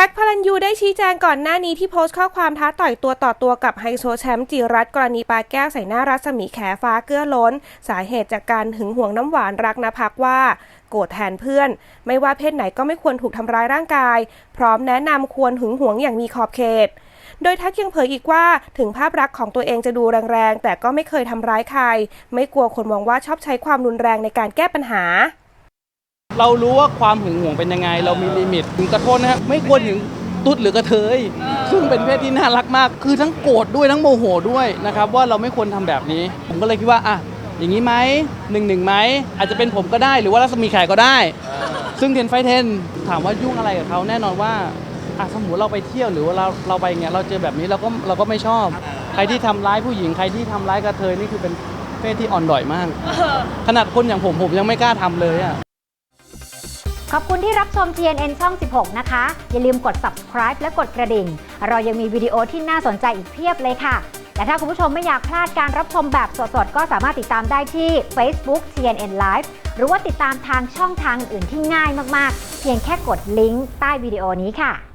ท็กพลันยูได้ชี้แจงก่อนหน้านี้ที่โพสต์ข้อความท้าต่อยตัวต่อตัวกับไฮโซแชมป์จิรัตกรณีปาแก้วใส่หน้ารัศมีแขฟ้าเกื้อล้น สาเหตุจากการหึงหวงน้ำหวานรักนภักว่าโกรธแทนเพื่อน ไม่ว่าเพศไหนก็ไม่ควรถูกทำร้ายร่างกาย พร้อมแนะนำควรหึงหวงอย่างมีขอบเขต โดยแท็กยังเผยอีกว่าถึงภาพลักษณ์ของตัวเองจะดูแรงๆ แต่ก็ไม่เคยทำร้ายใคร ไม่กลัวคนมองว่าชอบใช้ความรุนแรงในการแก้ปัญหา เรารู้ว่าความหึงหวงเป็นยังไง เรามีลิมิตถึงกระโทษนะครับไม่ควรถึงตุ๊ดหรือกระเทย ซึ่งเป็นเพศที่น่ารักมาก คือทั้งโกรธด้วยทั้งโมโหด้วยนะครับว่าเราไม่ควรทำแบบนี้ ผมก็เลยคิดว่าอะอย่างนี้ไหมหนึ่งหนึ่งไหมอาจจะเป็นผมก็ได้หรือว่ารัศมีแขกก็ได้ ซึ่งเทนไฟเทนถามว่ายุ่งอะไรกับเขาแน่นอนว่าอะสมมติเราไปเที่ยวหรือว่าเราเราไปอย่างเงี้ยเราเจอแบบนี้เราก็เราก็ไม่ชอบ ใครที่ทำร้ายผู้หญิงใครที่ทำร้ายกระเทยนี่คือเป็นเพศที่อ่อนด้อยมาก ขนาดคนอย่างผมผมยังไม่กล้าทำเลยอะ ขอบคุณที่รับชม TNN ช่อง 16 นะคะ อย่าลืมกด subscribe และกดกระดิ่ง เรายังมีวิดีโอที่น่าสนใจอีกเพียบเลยค่ะ และถ้าคุณผู้ชมไม่อยากพลาดการรับชมแบบสดๆ ก็สามารถติดตามได้ที่ Facebook TNN Live หรือว่าติดตามทางช่องทางอื่นที่ง่ายมากๆ เพียงแค่กดลิงก์ใต้วิดีโอนี้ค่ะ